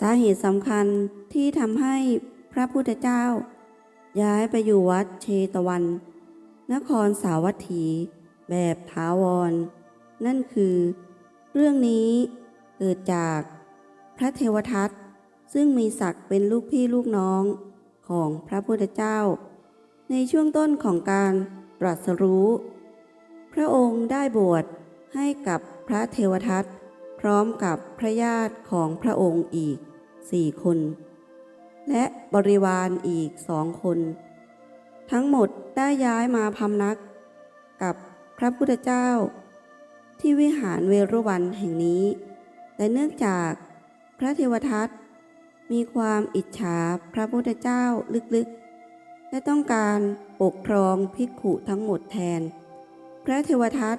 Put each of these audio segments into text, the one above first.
สาเหตุสำคัญที่ทำให้พระพุทธเจ้า ย้ายไปอยู่วัดเชตวัน นครสาวัตถี แบบถาวร นั่นคือ เรื่องนี้เกิดจากพระเทวทัตซึ่งมีศักดิ์เป็นลูกพี่ลูกน้องของพระพุทธเจ้า ในช่วงต้นของการตรัสรู้ พระองค์ได้บวชให้กับพระเทวทัตพร้อมกับพระญาติของพระองค์อีก สี่คน และบริวารอีกสองคน ทั้งหมดได้ย้ายมาพำนัก กับพระพุทธเจ้า ที่วิหารเวรุวันแห่งนี้ แต่เนื่องจากพระเทวทัตมีความอิจฉาพระพุทธเจ้าลึกๆ และต้องการปกครองภิกขุทั้งหมดแทน พระเทวทัต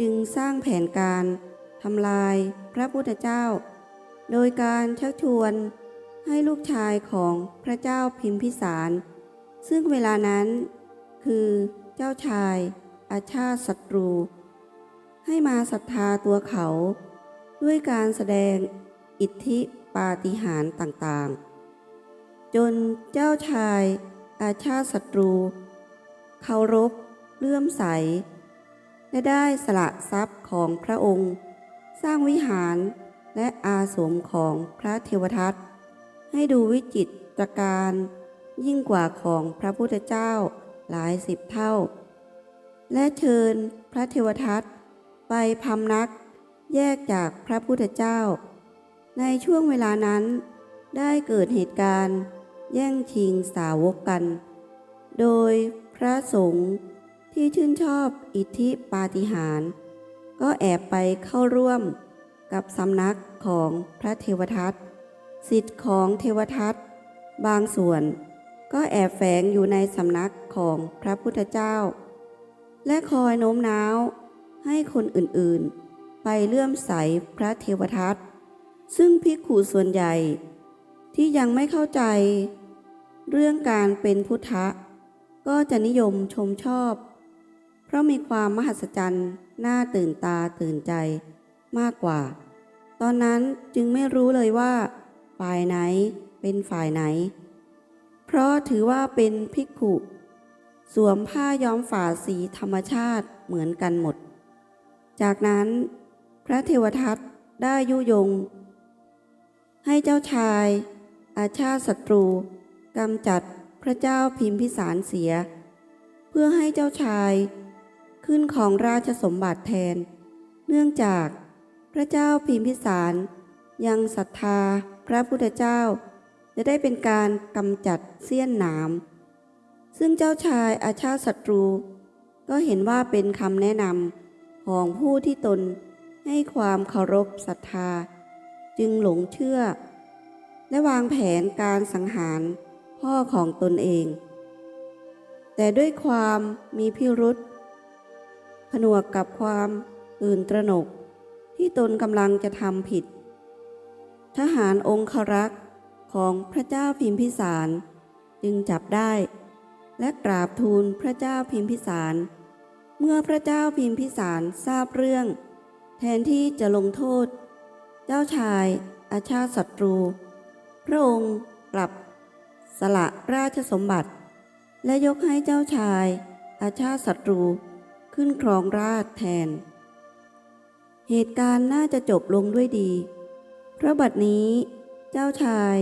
จึงสร้างแผนการทำลายพระพุทธเจ้า โดยการชักชวนให้ลูกชายของพระเจ้าพิมพิสาร ซึ่งเวลานั้นคือเจ้าชายอาชาติศัตรู ให้มาศรัทธาตัวเขา ด้วยการแสดงอิทธิปาฏิหาริย์ต่างๆ จนเจ้าชายอาชาติศัตรูเคารพเลื่อมใส และได้สละทรัพย์ของพระองค์ สร้างวิหาร และอาสมของพระเทวทัตให้ดูวิจิตรการยิ่งกว่าของพระพุทธเจ้าหลายสิบเท่า และเชิญพระเทวทัตไปพำนักแยกจากพระพุทธเจ้า ในช่วงเวลานั้นได้เกิดเหตุการณ์แย่งชิงสาวกกัน โดยพระสงฆ์ที่ชื่นชอบอิทธิปาฏิหาริย์ก็แอบไปเข้าร่วม กับสำนักของพระเทวทัตสิทธิ์ของเทวทัตบางส่วน ก็แอบแฝงอยู่ในสำนักของพระพุทธเจ้า และคอยโน้มน้าวให้คนอื่นๆ ไปเลื่อมใสพระเทวทัตซึ่งภิกขุส่วนใหญ่ที่ยังไม่เข้าใจ เรื่องการเป็นพุทธะ ก็จะนิยมชมชอบ เพราะมีความมหัศจรรย์น่าตื่นตาตื่นใจ มากกว่า ตอนนั้นจึงไม่รู้เลยว่า ฝ่ายไหนเป็นฝ่ายไหน เพราะถือว่าเป็นภิกขุสวมผ้าย้อมฝาสีธรรมชาติเหมือนกันหมด จากนั้นพระเทวทัตได้ยุยง ให้เจ้าชาย อาชาติศัตรูกำจัดพระเจ้าพิมพิสารเสีย เพื่อให้เจ้าชายขึ้นของราชสมบัติแทน เนื่องจาก ระเจ้าพิมพิสารยังศรัทธาพระพุทธเจ้า จะได้เป็นการกำจัดเสี้ยนหนาม ซึ่งเจ้าชายอาชาติศัตรู ก็เห็นว่าเป็นคำแนะนำของผู้ที่ตนให้ความเคารพศรัทธา จึงหลงเชื่อ และวางแผนการสังหารพ่อของตนเอง แต่ด้วยความมีพิรุษผนวกกับความตื่นตระหนก ที่ตนกำลังจะทำผิด ทหารองครักษ์ของพระเจ้าพิมพิสารจึงจับได้ และกราบทูลพระเจ้าพิมพิสาร เมื่อพระเจ้าพิมพิสารทราบเรื่อง แทนที่จะลงโทษ เจ้าชายอาชาศัตรู พระองค์กลับสละราชสมบัติ และยกให้เจ้าชายอาชาศัตรูขึ้นครองราชแทน เหตุการณ์น่าจะจบลงด้วยดี เพราะบัดนี้ เจ้าชาย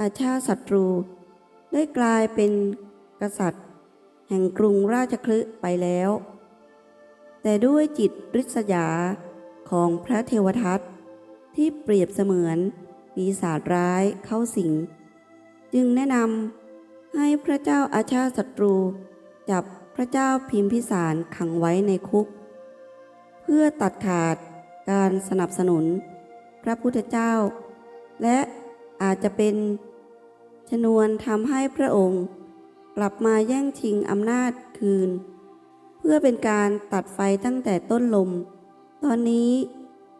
อาชาศัตรู ได้กลายเป็นกษัตริย์ แห่งกรุงราชคลึไปแล้ว แต่ด้วยจิตริษยาของพระเทวทัตที่เปรียบเสมือนปีศาจร้ายเข้าสิง จึงแนะนำให้พระเจ้าอาชาศัตรู จับพระเจ้าพิมพิสารขังไว้ในคุก เพื่อตัดขาด การสนับสนุน พระพุทธเจ้า และอาจจะเป็นชนวนทำให้พระองค์ กลับมาแย่งชิงอำนาจคืน เพื่อเป็นการตัดไฟตั้งแต่ต้นลม ตอนนี้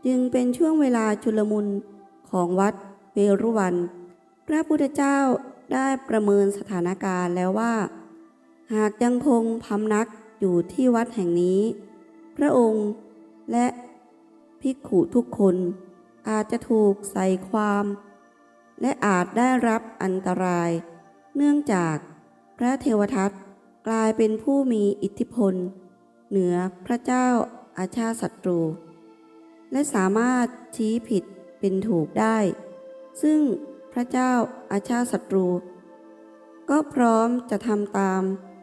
จึงเป็นช่วงเวลาชุลมุนของวัดเวรุวัน พระพุทธเจ้าได้ประเมินสถานการณ์แล้วว่า หากยังคงพำนักอยู่ที่วัดแห่งนี้ พระองค์และ ภิกขุทุกคนอาจจะถูกใส่ความ และอาจได้รับอันตราย เนื่องจากพระเทวทัตกลายเป็นผู้มีอิทธิพล เหนือพระเจ้าอาชาศัตรู และสามารถชี้ผิดเป็นถูกได้ ซึ่งพระเจ้าอาชาศัตรู ก็พร้อมจะทำตาม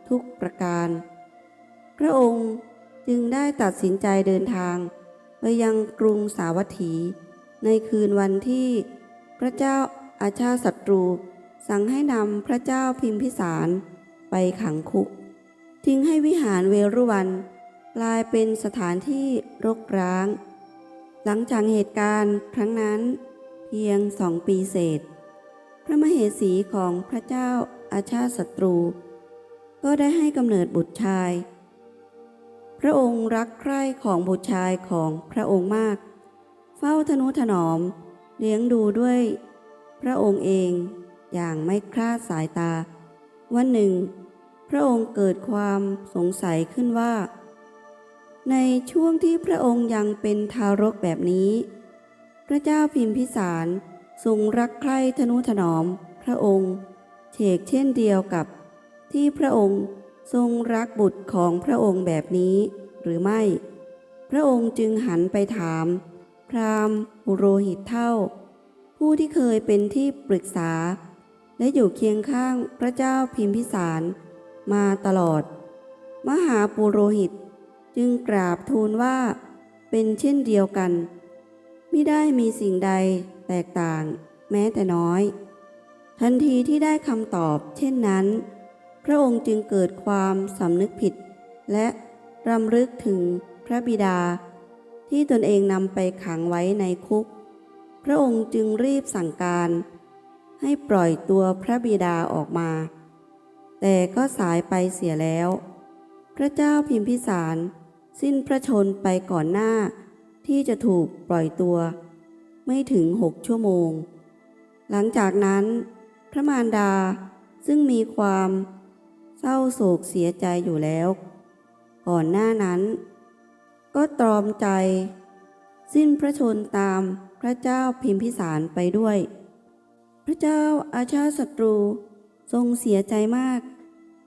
ทุกประการ พระองค์จึงได้ตัดสินใจเดินทาง ไปยังกรุงสาวัตถี ในคืนวันที่พระเจ้าอาชาศัตรู สั่งให้นำพระเจ้าพิมพิสารไปขังคุก ทิ้งให้วิหารเวรุวัน กลายเป็นสถานที่รกร้าง หลังจากเหตุการณ์ครั้งนั้นเพียงสองปีเศษ พระมเหสีของพระเจ้าอาชาศัตรู ก็ได้ให้กำเนิดบุตรชาย พระองค์รักใคร่ของบุตรชายของพระองค์มาก เฝ้าทนุถนอม เลี้ยงดูด้วย พระองค์เองอย่างไม่คลาดสายตา วันหนึ่ง พระองค์เกิดความสงสัยขึ้นว่า ในช่วงที่พระองค์ยังเป็นทารกแบบนี้ พระเจ้าพิมพิสารทรงรักใคร่ทนุถนอมพระองค์เฉกเช่นเดียวกับที่พระองค์ ทรงรักบุตรของพระองค์แบบนี้หรือไม่ พระองค์จึงหันไปถาม พราหมณ์ปุโรหิตเท่า ผู้ที่เคยเป็นที่ปรึกษา และอยู่เคียงข้างพระเจ้าพิมพิสารมาตลอด มหาปุโรหิตจึงกราบทูลว่าเป็นเช่นเดียวกันไม่ได้มีสิ่งใดแตกต่างแม้แต่น้อย ทันทีที่ได้คำตอบเช่นนั้น พระองค์จึงเกิดความสำนึกผิด และรำลึกถึงพระบิดา ที่ตนเองนำไปขังไว้ในคุก พระองค์จึงรีบสั่งการ ให้ปล่อยตัวพระบิดาออกมา แต่ก็สายไปเสียแล้ว พระเจ้าพิมพิสาร สิ้นพระชนไปก่อนหน้า ที่จะถูกปล่อยตัว ไม่ถึงหกชั่วโมง หลังจากนั้น พระมารดาซึ่งมีความ เศร้าโศกเสียใจอยู่แล้ว ก่อนหน้านั้น ก็ตรอมใจ สิ้นพระชนตามพระเจ้าพิมพิสารไปด้วย พระเจ้าอาชาศัตรูทรงเสียใจมาก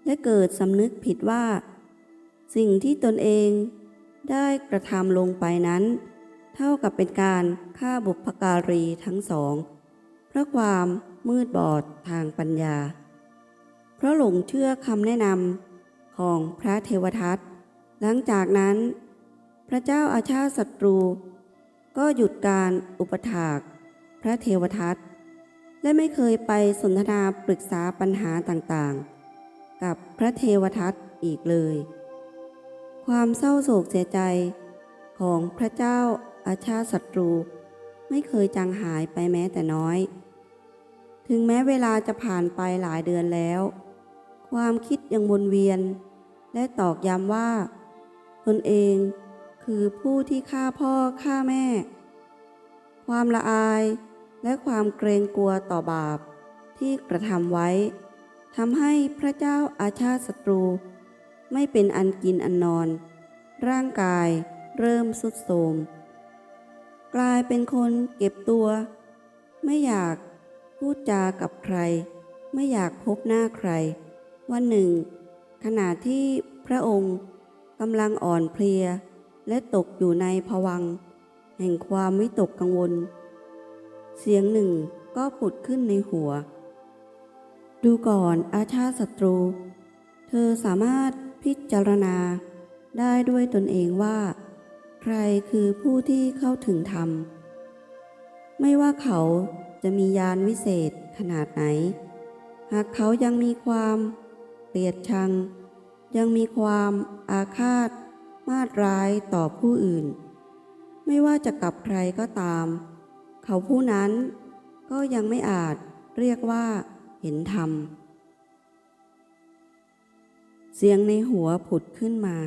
และเกิดสำนึกผิดว่า สิ่งที่ตนเองได้กระทำลงไปนั้น เท่ากับเป็นการฆ่าบุพการีทั้งสอง เพราะความมืดบอดทางปัญญา เพราะหลงเชื่อคำแนะนำของพระเทวทัตหลังจากนั้น พระเจ้าอาชาติศัตรู ก็หยุดการอุปถากพระเทวทัตและไม่เคยไปสนทนาปรึกษาปัญหาต่างๆ กับพระเทวทัตอีกเลย ความเศร้าโศกเสียใจของพระเจ้าอาชาติศัตรู ไม่เคยจางหายไปแม้แต่น้อย ถึงแม้เวลาจะผ่านไปหลายเดือนแล้ว ความคิดยังวนเวียน และตอกย้ำว่า ตนเองคือผู้ที่ฆ่าพ่อฆ่าแม่ ความละอายและความเกรงกลัวต่อบาปที่กระทำไว้ทำให้พระเจ้าอาชาติศัตรู ไม่เป็นอันกินอันนอน ร่างกายเริ่มสุดโทรมกลายเป็นคนเก็บตัว ไม่อยากพูดจากับใคร ไม่อยากพบหน้าใคร วันหนึ่ง ขณะที่พระองค์กำลังอ่อนเพลีย และตกอยู่ในภวัง แห่งความวิตกกังวล เสียงหนึ่งก็ผุดขึ้นในหัว ดูก่อนอาชาศัตรู เธอสามารถพิจารณาได้ด้วยตนเองว่า ใครคือผู้ที่เข้าถึงธรรม ไม่ว่าเขาจะมียานวิเศษขนาดไหน หากเขายังมีความ เกลียดชัง ยังมีความอาฆาต มาดร้ายต่อผู้อื่น ไม่ว่าจะกับใครก็ตาม เขาผู้นั้นก็ยังไม่อาจเรียกว่าเห็นธรรม เสียงในหัวผุดขึ้นมา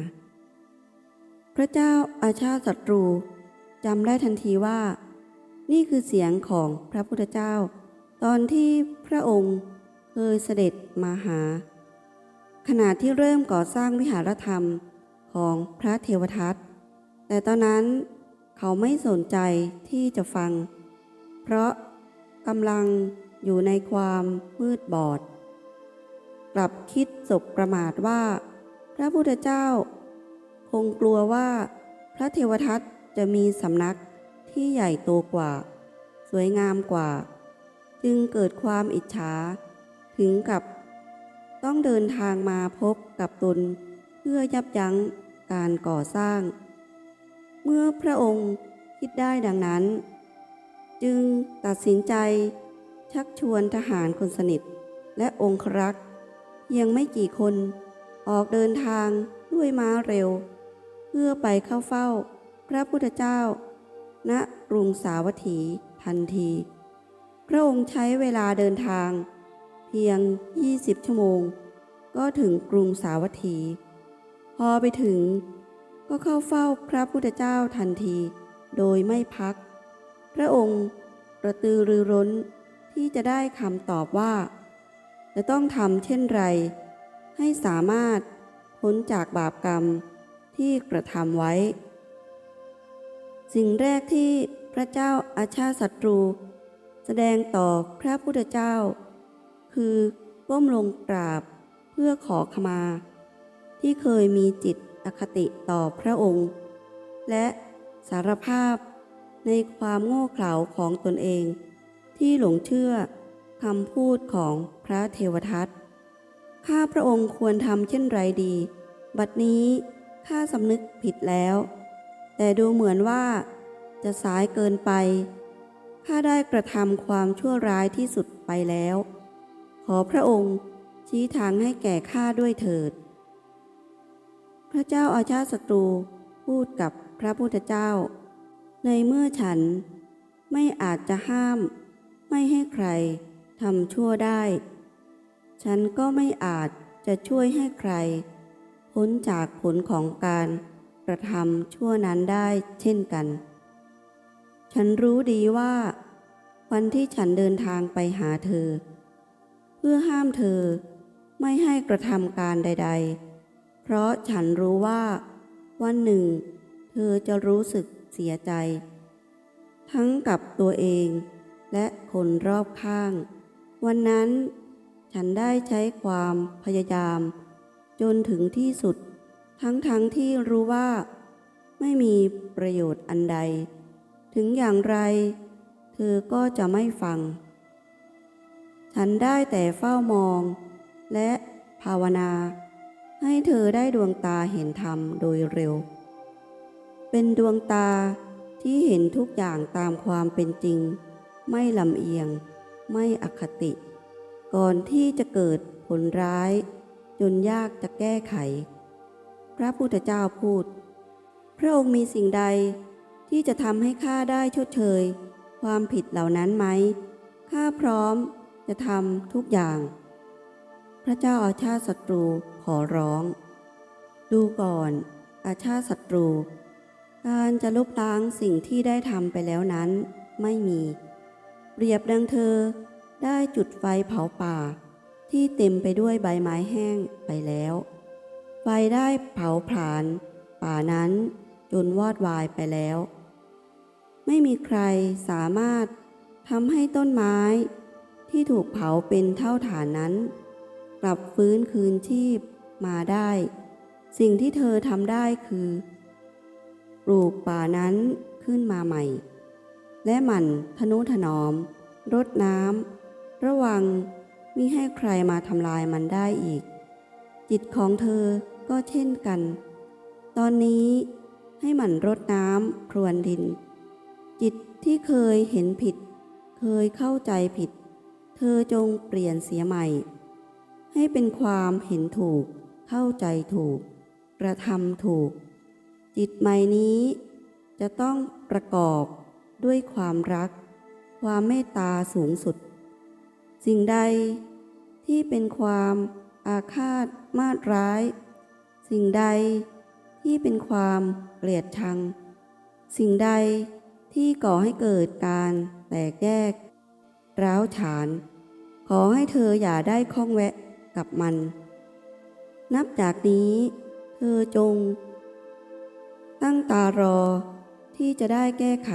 พระเจ้าอาชาติศัตรูจำได้ทันทีว่า นี่คือเสียงของพระพุทธเจ้า ตอนที่พระองค์เคยเสด็จมาหา ขณะที่เริ่มก่อสร้างวิหารธรรมของพระเทวทัต แต่ตอนนั้นเขาไม่สนใจที่จะฟัง เพราะกำลังอยู่ในความมืดบอด กลับคิดสบประมาทว่า พระพุทธเจ้า คงกลัวว่าพระเทวทัตจะมีสำนักที่ใหญ่โตกว่า สวยงามกว่า จึงเกิดความอิจฉาถึงกับ ต้องเดินทางมาพบกับตน เพื่อยับยั้งการก่อสร้าง เมื่อพระองค์คิดได้ดังนั้น จึงตัดสินใจชักชวนทหารคนสนิท และองครักษ์เพียงไม่กี่คนออกเดินทางด้วยม้าเร็ว เพื่อไปเข้าเฝ้าพระพุทธเจ้า ณกรุงสาวัตถีทันที พระองค์ใช้เวลาเดินทาง เพียง 20 ชั่วโมง ก็ถึงกรุงสาวัตถี พอไปถึง ก็เข้าเฝ้าพระพุทธเจ้าทันที โดยไม่พัก พระองค์กระตือรือร้นที่จะได้คำตอบว่า จะต้องทำเช่นไร ให้สามารถพ้นจากบาปกรรมที่กระทำไว้ สิ่งแรกที่พระเจ้าอาชาศัตรู แสดงต่อพระพุทธเจ้า คือก้มลงกราบเพื่อขอขมา ที่เคยมีจิตอคติต่อพระองค์ และสารภาพในความโง่เขลาของตนเอง ที่หลงเชื่อคำพูดของพระเทวทัตข้าพระองค์ควรทำเช่นไรดี บัดนี้ข้าสำนึกผิดแล้ว แต่ดูเหมือนว่าจะสายเกินไป ข้าได้กระทำความชั่วร้ายที่สุดไปแล้ว ขอพระองค์ชี้ทางให้แก่ข้าด้วยเถิด พระเจ้าอาชาติศัตรูพูดกับพระพุทธเจ้า ในเมื่อฉันไม่อาจจะห้าม ไม่ให้ใครทำชั่วได้ ฉันก็ไม่อาจจะช่วยให้ใคร พ้นจากผลของการกระทำชั่วนั้นได้เช่นกัน ฉันรู้ดีว่า วันที่ฉันเดินทางไปหาเธอ พื่อห้ามเธอไม่ให้กระทำการใด ๆ เพราะฉันรู้ว่า วันหนึ่ง เธอจะรู้สึกเสียใจ ทั้งกับตัวเองและคนรอบข้าง วันนั้นฉันได้ใช้ความพยายาม จนถึงที่สุด ทั้งๆทที่รู้ว่า ไม่มีประโยชน์อันใด ถึงอย่างไร เธอก็จะไม่ฟัง ฉันได้แต่เฝ้ามอง และภาวนา ให้เธอได้ดวงตาเห็นธรรมโดยเร็ว เป็นดวงตาที่เห็นทุกอย่างตามความเป็นจริง ไม่ลำเอียง ไม่อคติ ก่อนที่จะเกิดผลร้าย จนยากจะแก้ไข พระพุทธเจ้าพูด พระองค์มีสิ่งใดที่จะทำให้ข้าได้ชดเชย ความผิดเหล่านั้นไหมข้าพร้อม จะทำทุกอย่าง พระเจ้าอาชาติศัตรูขอร้อง ดูก่อน อาชาติศัตรู การจะลบล้างสิ่งที่ได้ทำไปแล้วนั้นไม่มี เปรียบดังเธอได้จุดไฟเผาป่า ที่เต็มไปด้วยใบไม้แห้งไปแล้ว ไฟได้เผาผลาญป่านั้นจนวอดวายไปแล้ว ไม่มีใครสามารถทำให้ต้นไม้ ที่ถูกเผาเป็นเท่าฐานนั้น กลับฟื้นคืนชีพมาได้ สิ่งที่เธอทำได้คือปลูกป่านั้นขึ้นมาใหม่ และหมั่นทนุถนอม รดน้ำระวังมิให้ใครมาทำลายมันได้อีก จิตของเธอก็เช่นกัน ตอนนี้ให้หมั่นรดน้ำพรวนดิน จิตที่เคยเห็นผิด เคยเข้าใจผิด เธอจงเปลี่ยนเสียใหม่ ให้เป็นความเห็นถูก เข้าใจถูก กระทำถูก จิตใหม่นี้จะต้องประกอบด้วยความรัก ความเมตตาสูงสุด สิ่งใดที่เป็นความอาฆาตมาตร้าย สิ่งใดที่เป็นความเกลียดชัง สิ่งใดที่ก่อให้เกิดการแตกแยก ร้าวฉาน ขอให้เธออย่าได้ข้องแวะกับมัน นับจากนี้ เธอจง ตั้งตารอที่จะได้แก้ไข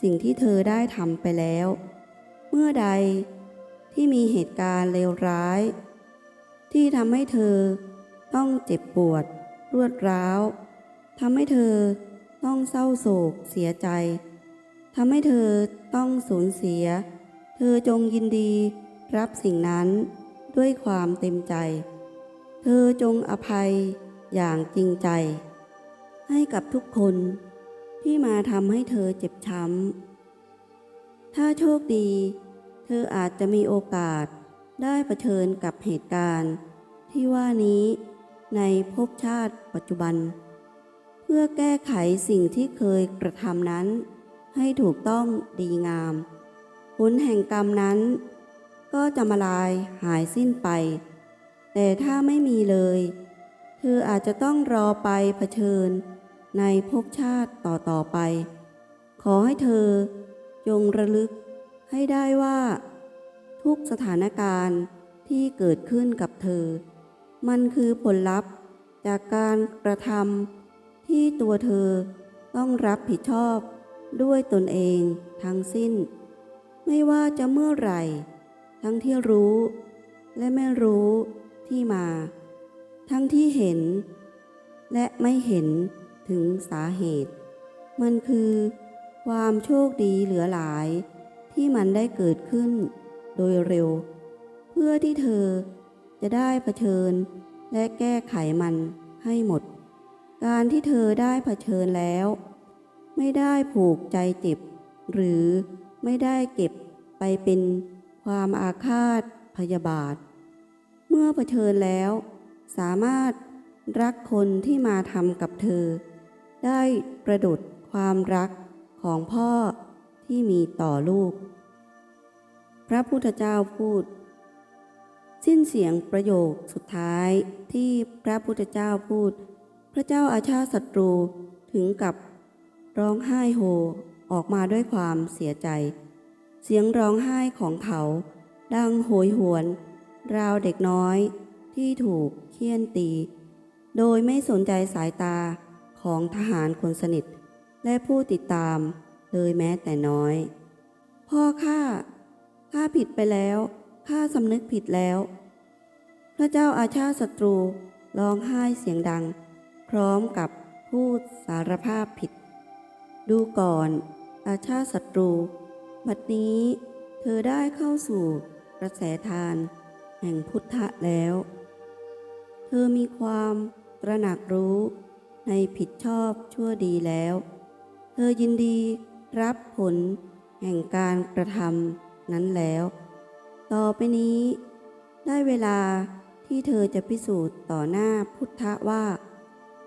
สิ่งที่เธอได้ทำไปแล้ว เมื่อใดที่มีเหตุการณ์เลวร้าย ที่ทำให้เธอต้องเจ็บปวด รวดร้าวทำให้เธอต้องเศร้าโศกเสียใจทำให้เธอต้องสูญเสีย เธอจงยินดีรับสิ่งนั้นด้วยความเต็มใจ เธอจงอภัยอย่างจริงใจ ให้กับทุกคนที่มาทำให้เธอเจ็บช้ำ ถ้าโชคดี เธออาจจะมีโอกาสได้เผชิญกับเหตุการณ์ ที่ว่านี้ในภพชาติปัจจุบัน เพื่อแก้ไขสิ่งที่เคยกระทำนั้น ให้ถูกต้องดีงาม ผลแห่งกรรมนั้น ก็จะมาลายหายสิ้นไป แต่ถ้าไม่มีเลย เธออาจจะต้องรอไปเผชิญในภพชาติต่อๆไป ขอให้เธอจงระลึกให้ได้ว่า ทุกสถานการณ์ที่เกิดขึ้นกับเธอ มันคือผลลัพธ์จากการกระทำที่ตัวเธอต้องรับผิดชอบด้วยตนเองทั้งสิ้น ไม่ว่าจะเมื่อไหร่ ทั้งที่รู้และไม่รู้ที่มา ทั้งที่เห็น และไม่เห็นถึงสาเหตุ มันคือความโชคดีเหลือหลาย ที่มันได้เกิดขึ้นโดยเร็ว เพื่อที่เธอจะได้เผชิญและแก้ไขมันให้หมด การที่เธอได้เผชิญแล้ว ไม่ได้ผูกใจเจ็บ หรือไม่ได้เก็บ ไปเป็นความอาฆาตพยาบาท เมื่อเผชิญแล้ว สามารถรักคนที่มาทำกับเธอ ได้ประดุดความรักของพ่อที่มีต่อลูก พระพุทธเจ้าพูด สิ้นเสียงประโยคสุดท้ายที่พระพุทธเจ้าพูด พระเจ้าอาชาศัตรูถึงกับร้องไห้โฮออกมาด้วยความเสียใจ เสียงร้องไห้ของเขาดังโหยหวน ราวเด็กน้อยที่ถูกเคี่ยนตี โดยไม่สนใจสายตาของทหารคนสนิท และผู้ติดตามเลยแม้แต่น้อย พ่อข้าข้าผิดไปแล้วข้าสำนึกผิดแล้ว พระเจ้าอาชาศัตรูร้องไห้เสียงดัง พร้อมกับพูดสารภาพผิด ดูก่อน อาชาศัตรู บัดนี้เธอได้เข้าสู่กระแสทาน แห่งพุทธะแล้ว เธอมีความตระหนักรู้ในผิดชอบชั่วดีแล้ว เธอยินดีรับผลแห่งการกระทำนั้นแล้ว ต่อไปนี้ ได้เวลาที่เธอจะพิสูจน์ต่อหน้าพุทธะว่า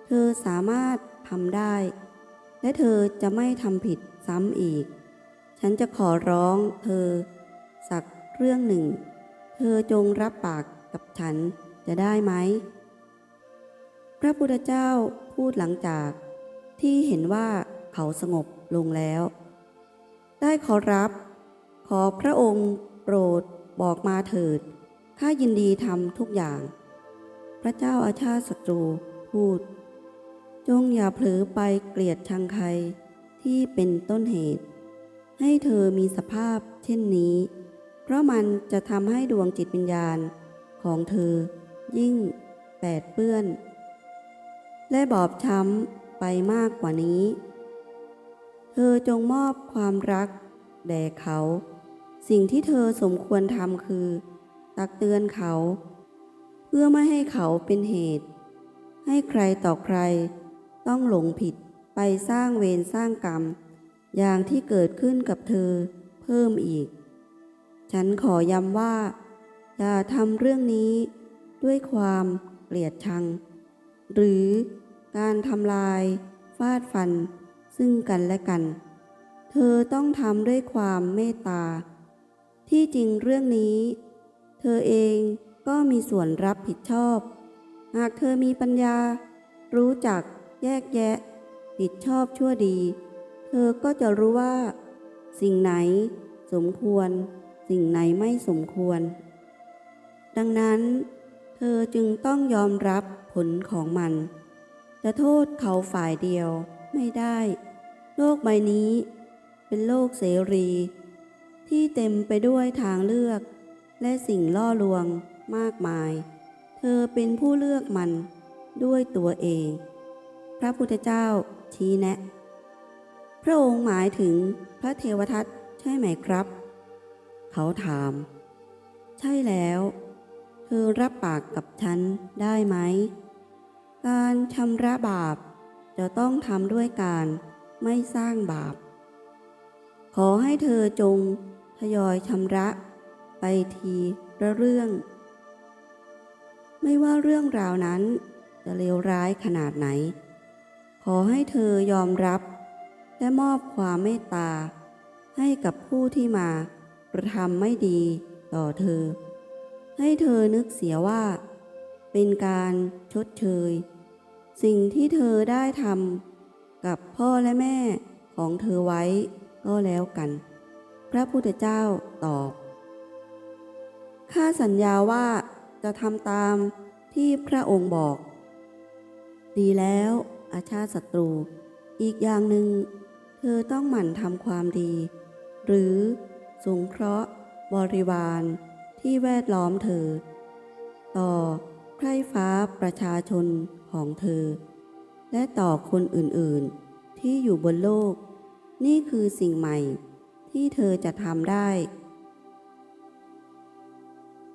เธอสามารถทำได้ และเธอจะไม่ทำผิดซ้ำอีก ฉันจะขอร้องเธอ สักเรื่องหนึ่ง เธอจงรับปากกับฉันจะได้ไหม พระพุทธเจ้าพูดหลังจาก ที่เห็นว่าเขาสงบลงแล้ว ได้ขอรับ ขอพระองค์โปรดบอกมาเถิด ข้ายินดีทำทุกอย่าง พระเจ้าอาชาติศัตรูพูด จงอย่าเผลอไปเกลียดชังใครที่เป็นต้นเหตุ ให้เธอมีสภาพเช่นนี้ เพราะมันจะทำให้ดวงจิตวิญญาณของเธอ ยิ่งแปดเปื้อน และบอบช้ำไปมากกว่านี้ เธอจงมอบความรัก แด่เขา สิ่งที่เธอสมควรทำคือ ตักเตือนเขา เพื่อไม่ให้เขาเป็นเหตุ ให้ใครต่อใครต้องหลงผิดไปสร้างเวรสร้างกรรม อย่างที่เกิดขึ้นกับเธอเพิ่มอีก ฉันขอย้ำว่า อย่าทำเรื่องนี้ด้วยความเกลียดชัง หรือการทำลายฟาดฟันซึ่งกันและกัน เธอต้องทำด้วยความเมตตา ที่จริงเรื่องนี้ เธอเองก็มีส่วนรับผิดชอบ หากเธอมีปัญญา รู้จักแยกแยะ ผิดชอบชั่วดี เธอก็จะรู้ว่า สิ่งไหนสมควร สิ่งไหนไม่สมควร ดังนั้น เธอจึงต้องยอมรับผลของมัน จะโทษเขาฝ่ายเดียวไม่ได้ โลกใบนี้ เป็นโลกเสรี ที่เต็มไปด้วยทางเลือก และสิ่งล่อลวงมากมาย เธอเป็นผู้เลือกมันด้วยตัวเอง พระพุทธเจ้าชี้แนะ พระองค์หมายถึงพระเทวทัตใช่ไหมครับ เขาถาม ใช่แล้ว เธอรับปากกับฉันได้ไหม การชำระบาปจะต้องทำด้วยการไม่สร้างบาป ขอให้เธอจงทยอยชำระไปทีละเรื่อง ไม่ว่าเรื่องราวนั้นจะเลวร้ายขนาดไหน ขอให้เธอยอมรับ และมอบความเมตตา ให้กับผู้ที่มากระทำไม่ดีต่อเธอ ให้เธอนึกเสียว่า เป็นการชดเชย สิ่งที่เธอได้ทำกับพ่อและแม่ของเธอไว้ก็แล้วกัน พระพุทธเจ้าตอบ ข้าสัญญาว่าจะทำตามที่พระองค์บอก ดีแล้วอาชาติศัตรู อีกอย่างหนึ่ง เธอต้องหมั่นทำความดี หรือสงเคราะห์ บริวารที่แวดล้อมเธอ ต่อใครฟ้าประชาชนของเธอ และต่อคนอื่นๆที่อยู่บนโลก นี่คือสิ่งใหม่ที่เธอจะทำได้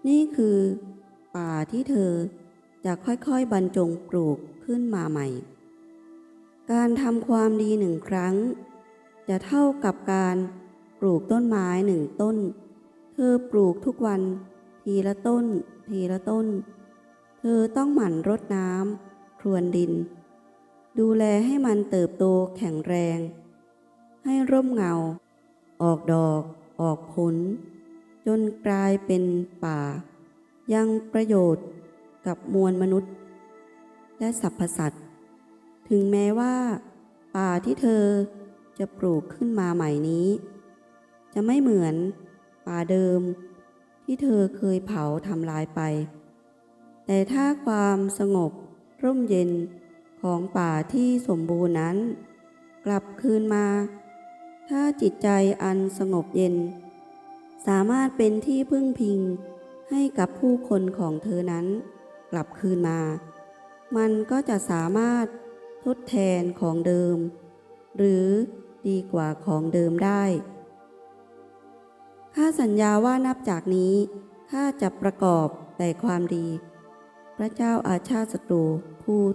นี่คือป่าที่เธอจะค่อยๆบรรจงปลูกขึ้นมาใหม่ การทำความดีหนึ่งครั้ง จะเท่ากับการปลูกต้นไม้หนึ่งต้น เธอปลูกทุกวัน ทีละต้น ทีละต้น เธอต้องหมั่นรดน้ำพรวนดิน ดูแลให้มันเติบโตแข็งแรง ให้ร่มเงา ออกดอก ออกผล จนกลายเป็นป่า ยังประโยชน์กับมวลมนุษย์ และสรรพสัตว์ ถึงแม้ว่า ป่าที่เธอ จะปลูกขึ้นมาใหม่นี้ จะไม่เหมือนป่าเดิม ที่เธอเคยเผาทำลายไป แต่ถ้าความสงบร่มเย็นของป่าที่สมบูรณ์นั้น กลับคืนมา ถ้าจิตใจอันสงบเย็น สามารถเป็นที่พึ่งพิงให้กับผู้คนของเธอนั้น กลับคืนมา มันก็จะสามารถทดแทนของเดิม หรือ ดีกว่าของเดิมได้ ข้าสัญญาว่านับจากนี้ข้าจะประกอบแต่ความดี พระเจ้าอาชาติศัตรูพูด